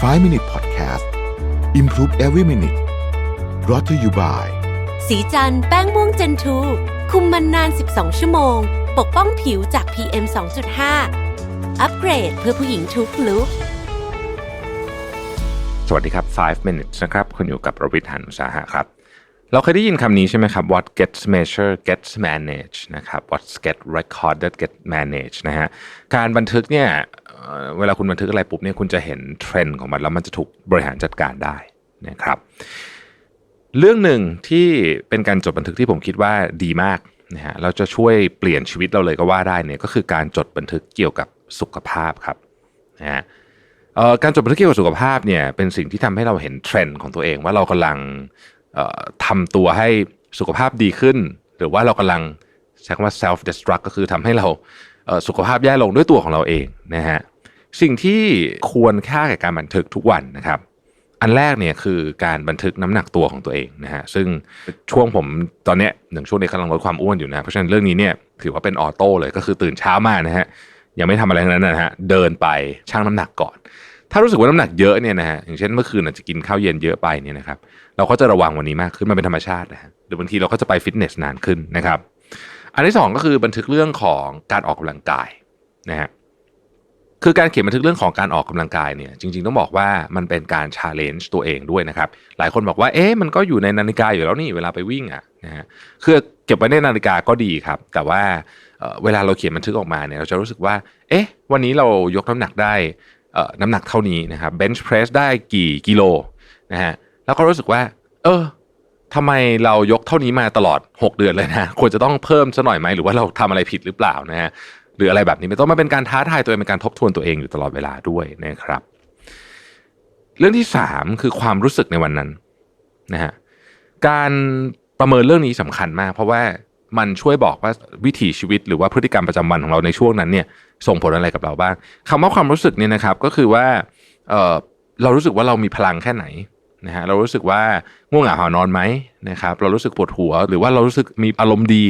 5 Minute Podcast Improve Every Minute brought to you by สีจันแป้งม่วงเจนทูคุมมันนาน 12 ชั่วโมง ปกป้องผิวจาก PM 2.5 อัปเกรดเพื่อผู้หญิงทุกลุกสวัสดีครับ 5 minutes นะครับ คุณอยู่กับรวิทยานุสาหะครับ เราเคยได้ยินคำนี้ใช่ไหมครับ what gets measured gets managed นะครับ what gets recorded gets managed นะฮะการบันทึกเนี่ยเวลาคุณบันทึกอะไรปุ๊บเนี่ยคุณจะเห็นเทรนด์ของมันแล้วมันจะถูกบริหารจัดการได้นะครับ เรื่องหนึ่งที่เป็นการจดบันทึกที่ผมคิดว่าดีมากนะฮะเราจะช่วยเปลี่ยนชีวิตเราเลยก็ว่าได้เนี่ยก็คือการจดบันทึกเกี่ยวกับสุขภาพครับนะฮะการจดบันทึกเกี่ยวกับสุขภาพเนี่ยเป็นสิ่งที่ทำให้เราเห็นเทรนด์ของตัวเองว่าเรากำลัง ทำตัวให้สุขภาพดีขึ้น หรือว่าเรากำลังใช้คำว่า self destruct ก็คือทำให้เราสุขภาพแย่ลงด้วยตัวของเราเองนะฮะสิ่งที่ควรค่าแก่การบันทึกทุกวันนะครับ อันแรกเนี่ยคือการบันทึกน้ำหนักตัวของตัวเองนะฮะซึ่งช่วงผมตอนเนี้ยหนึ่งช่วงนี้กำลังลดความอ้วนอยู่นะเพราะฉะนั้นเรื่องนี้เนี่ยถือว่าเป็นออโต้เลยก็คือตื่นเช้ามานะฮะยังไม่ทำอะไรทั้งนั้นนะฮะเดินไปชั่งน้ำหนักก่อน ถ้ารู้สึกว่าน้ำหนักเยอะเนี่ยนะฮะอย่างเช่นเมื่อคืนอาจจะกินข้าวเย็นเยอะไปเนี่ยนะครับ เราก็จะระวังวันนี้มากขึ้นมันเป็นธรรมชาตินะฮะหรือบางทีเราก็จะไปฟิตเนสนานขึ้นนะครับ อันที่สองก็คือบันทึกเรื่องของการออกกำลังกายนะฮะคือการเขียนบันทึกเรื่องของการออกกำลังกายเนี่ยจริง ๆ ต้องบอกว่ามันเป็นการชาเลนจ์ตัวเองด้วยนะครับ หลายคนบอกว่าเอ๊ะมันก็อยู่ในนาฬิกาอยู่แล้วนี่เวลาไปวิ่งอะนะฮะคือเก็บไว้ในนาฬิกาก็ดีครับ แต่ว่าเเวลาเราเขียนบันทึกออกมาเนี่ยเราจะรู้สึกว่า เอ๊ะ วันนี้เรายกน้ำหนักได้ น้ำหนักเท่านี้นะครับเบนช์เพรสได้กี่กิโลนะฮะแล้วก็รู้สึกว่า เออทำไมเรายกเท่านี้มาตลอด 6 เดือนเลยนะควรจะต้องเพิ่มซะหน่อยไหมหรือว่าเราทำอะไรผิดหรือเปล่านะฮะหรืออะไรแบบนี้ไม่ต้องมาเป็นการท้าทายตัวเองเป็นการทบทวนตัวเองอยู่ตลอดเวลาด้วยนะครับ เรื่องที่สามคือความรู้สึกในวันนั้นนะฮะการประเมินเรื่องนี้สำคัญมาก เพราะว่า มันช่วยบอกว่าวิถีชีวิตหรือว่าพฤติกรรมประจำวันของเราในช่วงนั้นเนี่ยส่งผลอะไรกับเราบ้างคำว่าความรู้สึกเนี่ยนะครับก็คือว่าเออเรารู้สึกว่าเรามีพลังแค่ไหนนะฮะเรารู้สึกว่าง่วงเหงาหานอนไหมนะครับเรารู้สึกปวดหัว หรือว่าเรารู้สึกมีอารมณ์ดี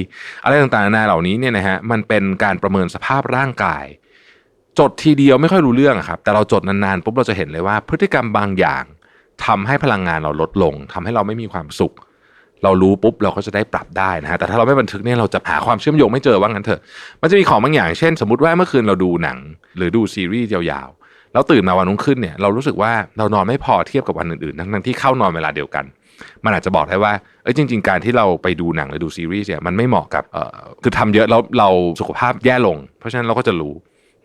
อะไรต่างๆนานาเหล่านี้เนี่ยนะฮะมันเป็นการประเมินสภาพร่างกาย จดทีเดียวไม่ค่อยรู้เรื่องครับแต่เราจดนานๆปุ๊บเราจะเห็นเลยว่าพฤติกรรมบางอย่างทำให้พลังงานเราลดลงทำให้เราไม่มีความสุข เรารู้ปุ๊บเราก็จะได้ปรับได้นะฮะแต่ถ้าเราไม่บันทึกเนี่ยเราจะหาความเชื่อมโยงไม่เจอว่างั้นเถอะมันจะมีของบางอย่างเช่น สมมติว่าเมื่อคืนเราดูหนัง หรือดูซีรีส์ยาวๆแล้วตื่นมาวันรุ่งขึ้นเนี่ยเรารู้สึกว่าเรานอนไม่พอเทียบกับวันอื่นๆทั้งๆที่เข้านอนเวลาเดียวกัน มันอาจจะบอกได้ว่าเอ้ยจริง ๆ การที่เราไปดูหนังหรือดูซีรีส์เนี่ยมันไม่เหมาะกับเอ่อคือทำเยอะแล้วเราสุขภาพแย่ลง เพราะฉะนั้นเราก็จะรู้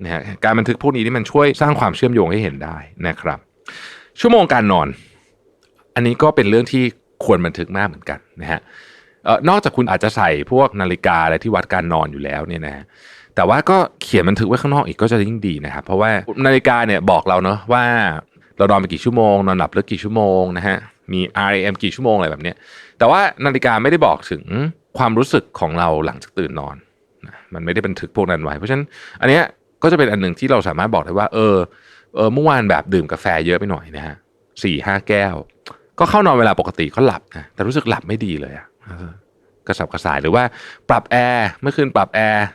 นะฮะการบันทึกพวกนี้นี่มันช่วยสร้างความเชื่อมโยงให้เห็นได้นะครับ ชั่วโมงการนอน อันนี้ก็เป็นเรื่องที่ ควรบันทึกมากเหมือนกันนะฮะนอกจากคุณอาจจะใส่พวกนาฬิกาอะไรที่วัดการนอนอยู่แล้วเนี่ยนะฮะแต่ว่าก็เขียนบันทึกไว้ข้างนอกอีกก็จะยิ่งดีนะครับ เพราะว่านาฬิกาเนี่ยบอกเราเนาะว่าเรานอนไปกี่ชั่วโมงนอนหลับลึกกี่ชั่วโมงนะฮะมี REM กี่ชั่วโมงอะไรแบบนี้แต่ว่านาฬิกาไม่ได้บอกถึงความรู้สึกของเราหลังจากตื่นนอนนะมันไม่ได้บันทึกพวกนั้นไว้ เพราะฉะนั้นอันเนี้ยก็จะเป็นอันหนึ่งที่เราสามารถบอกได้ว่า เออเออเมื่อวานแบบดื่มกาแฟเยอะไปหน่อยนะฮะสี่ห้าแก้ว ก็เข้านอนเวลาปกติก็หลับนะแต่รู้สึกหลับไม่ดีเลยอะกระสับกระส่ายหรือว่าปรับแอร์เมื่อคืนปรับแอร์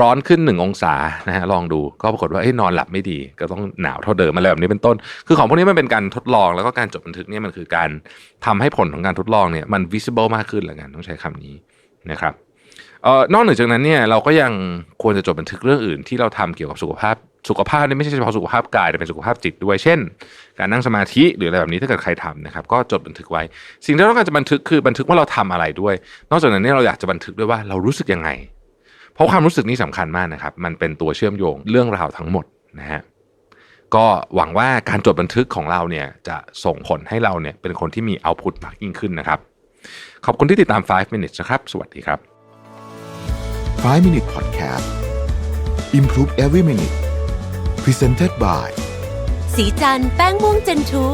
ร้อนขึ้นหนึ่งองศานะฮะลองดูก็ปรากฏว่าเอ้ยนอนหลับไม่ดี ก็ต้องหนาวเท่าเดิมอะไรแบบนี้เป็นต้น คือของพวกนี้มันเป็นการทดลองแล้วก็การจดบันทึกเนี่ยมันคือการทำให้ผลของการทดลองเนี่ยมัน visible มากขึ้นละกันต้องใช้คำนี้นะครับ เอ่อนอกเหนือจากนั้นเนี่ยเราก็ยังควรจะจดบันทึกเรื่องอื่น ที่เราทำเกี่ยวกับสุขภาพสุขภาพนี่ไม่ใช่เฉพาะสุขภาพกายแต่เป็นสุขภาพจิตด้วยเช่น การนั่งสมาธิหรืออะไรแบบนี้ถ้าเกิดใครทำนะครับ ก็จดบันทึกไว้ สิ่งที่เราต้องการจะบันทึกคือบันทึกว่าเราทำอะไรด้วย นอกจากนั้นเนี่ยเราอยากจะบันทึกด้วยว่าเรารู้สึกยังไง เพราะความรู้สึกนี้สำคัญมากนะครับ มันเป็นตัวเชื่อมโยงเรื่องราวทั้งหมดนะฮะก็หวังว่าการจดบันทึกของเราเนี่ยจะส่งผลให้เราเนี่ยเป็นคนที่มีเอาพุตมากยิ่งขึ้นนะครับ ขอบคุณที่ติดตาม 5 minutes นะครับ สวัสดีครับ 5 Minute Podcast Improve Every Minute Presented by สีจันแป้งม่วงเจนทู